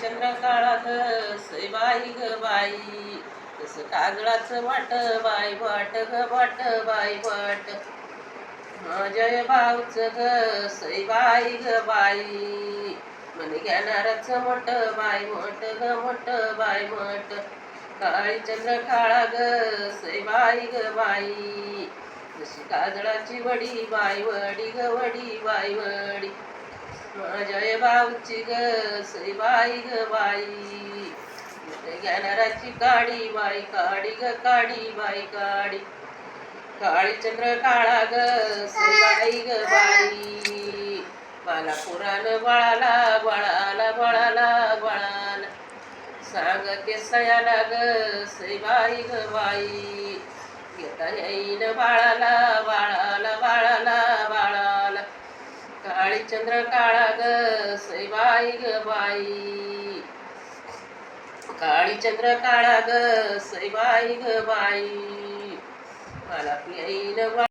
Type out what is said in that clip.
चंद्र काळात बाई ग बाई. तस काजळाचं वाट बाई वाट ग वाट बाई वाट. जय भाऊच ग सैबाई ग बाई. मन घेणारच मोठ बाई मोठ ग मोठ बाई मोठ. काळी चंद्र काळा ग सैबाई ग बाई. जशी काजळाची वडी बाई वडी ग वडी बाई वडी. जय भाऊची ग सईबाई ग बाई. घेणाराची काडी बाई काडी ग काडी बाई काडी. काळीचंद्र काळा ग सईबाई ग बाई. बाला पुराण बाळाला बाळाला बाळाला बाळाला. सांगते सयाला ग सईबाई ग बाई. घेता येईन बाळाला चंद्र काळा ग सैबाई ग बाई. काळी चंद्र काळा ग सैबाई ग बाई मला येईन